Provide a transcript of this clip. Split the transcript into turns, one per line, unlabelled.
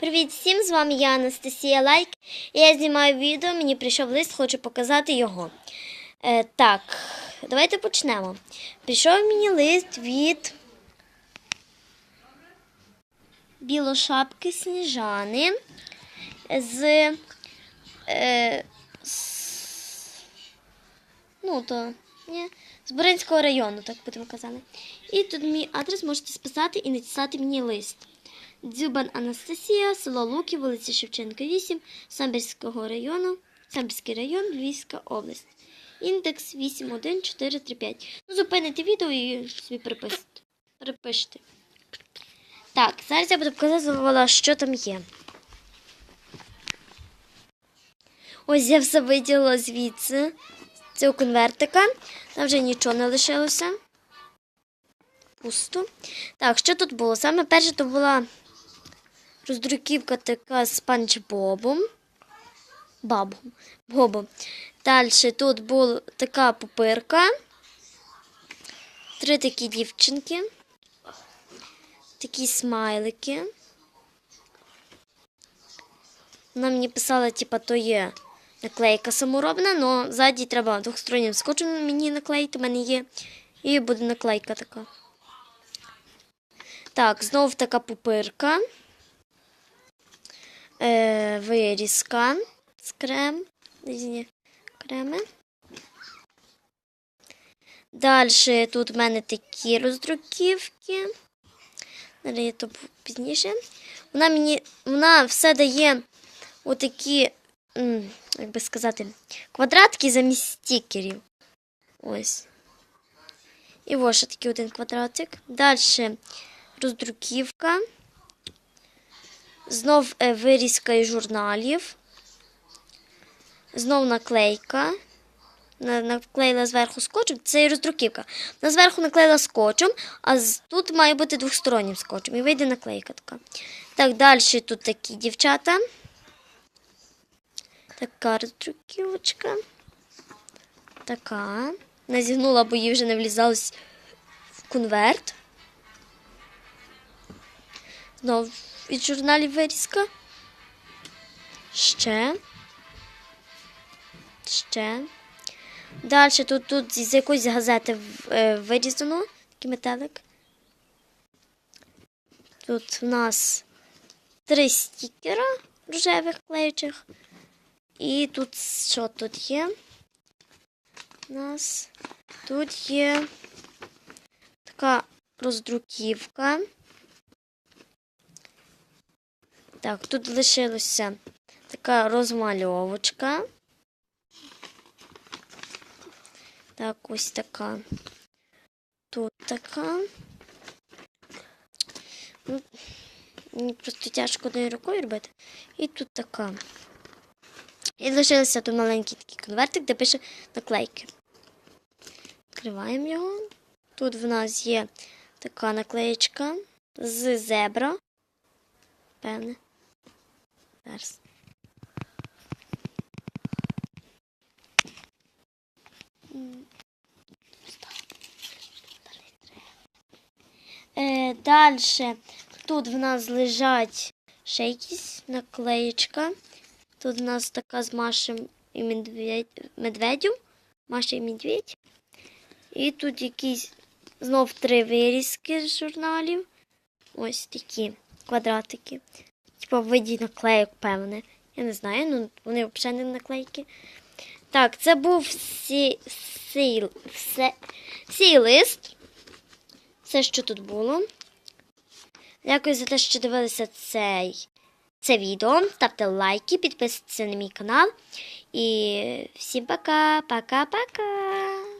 Привіт всім! З вами я Анастасія Лайк. Я знімаю відео, мені прийшов лист, хочу показати його. Е, так, давайте почнемо. Прийшов мені лист від білошапки Сніжани з, е, з ну, то, ні, з Боринського району, так будемо казати. І тут мій адрес можете списати і надіслати мені лист. Дзюбан Анастасія, село Луки, вулиця Шевченка, 8, Самбірського району, Самбірський район, Львівська область. Індекс 81435. Ну, зупините відео і собі перепишете. Так, зараз я буду показувати, що там є. Ось я все виділила звідси, цього конвертика. Там вже нічого не лишилося. Пусто. Так, що тут було? Саме перше то була роздруківка така з панч Бобом. Бабом. Бобом. Далі тут була така пупирка. Три такі дівчинки. Такі смайлики. Вона мені писала, типа, то є наклейка саморобна, але ззаді треба двохстороннім скотчем мені наклеїти, у мене є. І буде наклейка така. Так, знов така пупирка. Е, вирізка з крем. Різні креми. Далі тут в мене такі роздруківки. Я то пізніше. Вона мені вона все дає отакі, як би сказати, квадратки замість стікерів. Ось. І ось ще такий один квадратик. Далі роздруківка. Знов е, вирізка із журналів. Знов наклейка. Наклеїла зверху скотчем. Це і роздруківка. На зверху наклеїла скотчем, а тут має бути двохстороннім скотчем. І вийде наклейка така. Так, далі тут такі дівчата. Така роздруківочка. Така. Назігнула, бо їй вже не влізалось в конверт. Знов від журналів вирізка. Ще. Ще. Далі тут, тут з якоїсь газети е, вирізано. Такий метелик. Тут в нас три стікера рожевих клеючих. І тут що тут є? У нас тут є така роздруківка. Так, тут лишилася така розмальовочка. Так, ось така. Тут така. Ну, мені просто тяжко одною рукою робити. І тут така. І лишився тут маленький такий конвертик, де пише наклейки. Відкриваємо його. Тут в нас є така наклеєчка з зебра. Певне. Зараз. Е, Далі тут в нас лежать ще якісь наклеєчка. Тут в нас така з Машем і медведем. Маша і медведь. І тут якісь знов три вирізки з журналів. Ось такі квадратики. Типа в виді наклейок, певне. Я не знаю, ну вони взагалі не наклейки. Так, це був сі, сі, все, сій лист. Все, що тут було. Дякую за те, що дивилися цей, це відео. Ставте лайки, підписуйтесь на мій канал. І всім пока, пока-пока.